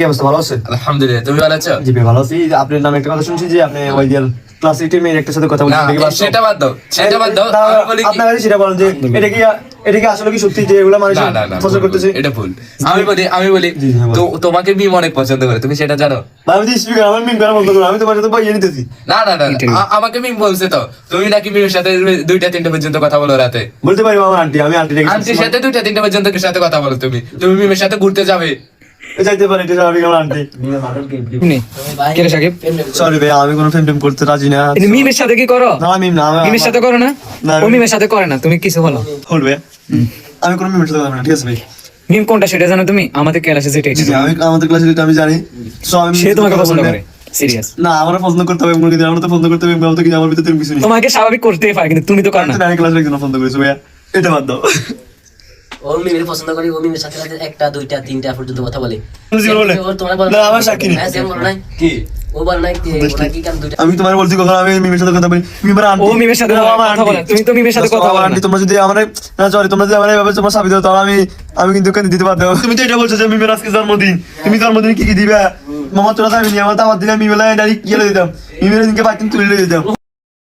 কি অবস্থা? ভালো আছে আলহামদুলিল্লাহ তুমি ভালো আছো? জি ভালো আছি। আপনার নামে একটা কথা শুনছি যে আপনি ওই যে ক্লাস এইটের মেয়ের একটা সাথে কথা বলছেন সেটা বাদ দাও সেটা বাদ দাও আমি বলি আপনার কাছে সেটা বলেন যে এটা কি এটা কি আসলে কি সত্যি যে এগুলা মানুষ না না না পছন্দ করতেছে? এটা ভুল। আমি বলি আমি বলি জি, বলো। তো তোমাকে মিম অনেক পছন্দ করে তুমি সেটা জানো? আমি যে স্পিকার আমার মিম করা বন্ধ করুন আমি তোমার সাথে বাইয়ে নিতেছি না না আমাকে মিম বলছে তো তুমি নাকি মিমের সাথে দুইটা তিনটা পর্যন্ত কথা বলো রাতে। বলতে পারি আমার আন্টি আমি আন্টি আন্টির সাথে দুইটা তিনটা পর্যন্ত সাথে কথা বলো তুমি? তুমি মিমের সাথে ঘুরতে যাবে। যাইতে পারি এটা স্বাভাবিক আমার আন্টি। নে সাকিব? সরি ভাই আমি কোনো ফেম টেম করতে রাজি না। মিমের সাথে কি করো? না মিম না মিমের সাথে করো না? না, ও মিমের সাথে করে না তুমি কিছু বলো। আমি কোনো মিমের সাথে কথা না ঠিক আছে ভাই। মিম কোনটা সেটা জানো তুমি? আমাদের ক্লাসে যেটা জি জি আমি আমাদের ক্লাসে যেটা আমি জানি। সো আমি সে তোমাকে পছন্দ করে সিরিয়াস না আমার পছন্দ করতে হবে আমরা তো পছন্দ করতে হবে কি আমার ভিতরে কিছু নেই। তোমাকে স্বাভাবিক করতেই পারে কিন্তু তুমি তো করো না। আমি ক্লাসে একজন পছন্দ করেছি ভাইয়া। এটা বাদ দাও। ও মিমের পছন্দ করি ও মিমের সাথে সাথে একটা দুইটা তিনটা পর্যন্ত কথা বলে। তুমি কি ও তোমার বলে না, আমার সাক্ষী নেই। হ্যাঁ, কি? দুইটা আমি তোমার বলছি কখন আমি মিমের সাথে কথা বলি। মিমের আন্টি। ও মিমের সাথে কথা বলে, তুমি তো মিমের সাথে কথা বলো আন্টি তোমরা যদি আমার না সরি তোমরা যদি আমার এভাবে তোমার সাবিত তাহলে আমি আমি কিন্তু দিতে পারতাম তুমি তো এটা বলছো যে মিমের আজকে জন্মদিন। তুমি জন্মদিন কি কি দিবে? মামা তোরা যাবি আমার দাওয়াত দিলে মিমেলা ডাইরেক্ট কি দিতাম? মিমের দিনকে বাকি তুলে দিতাম।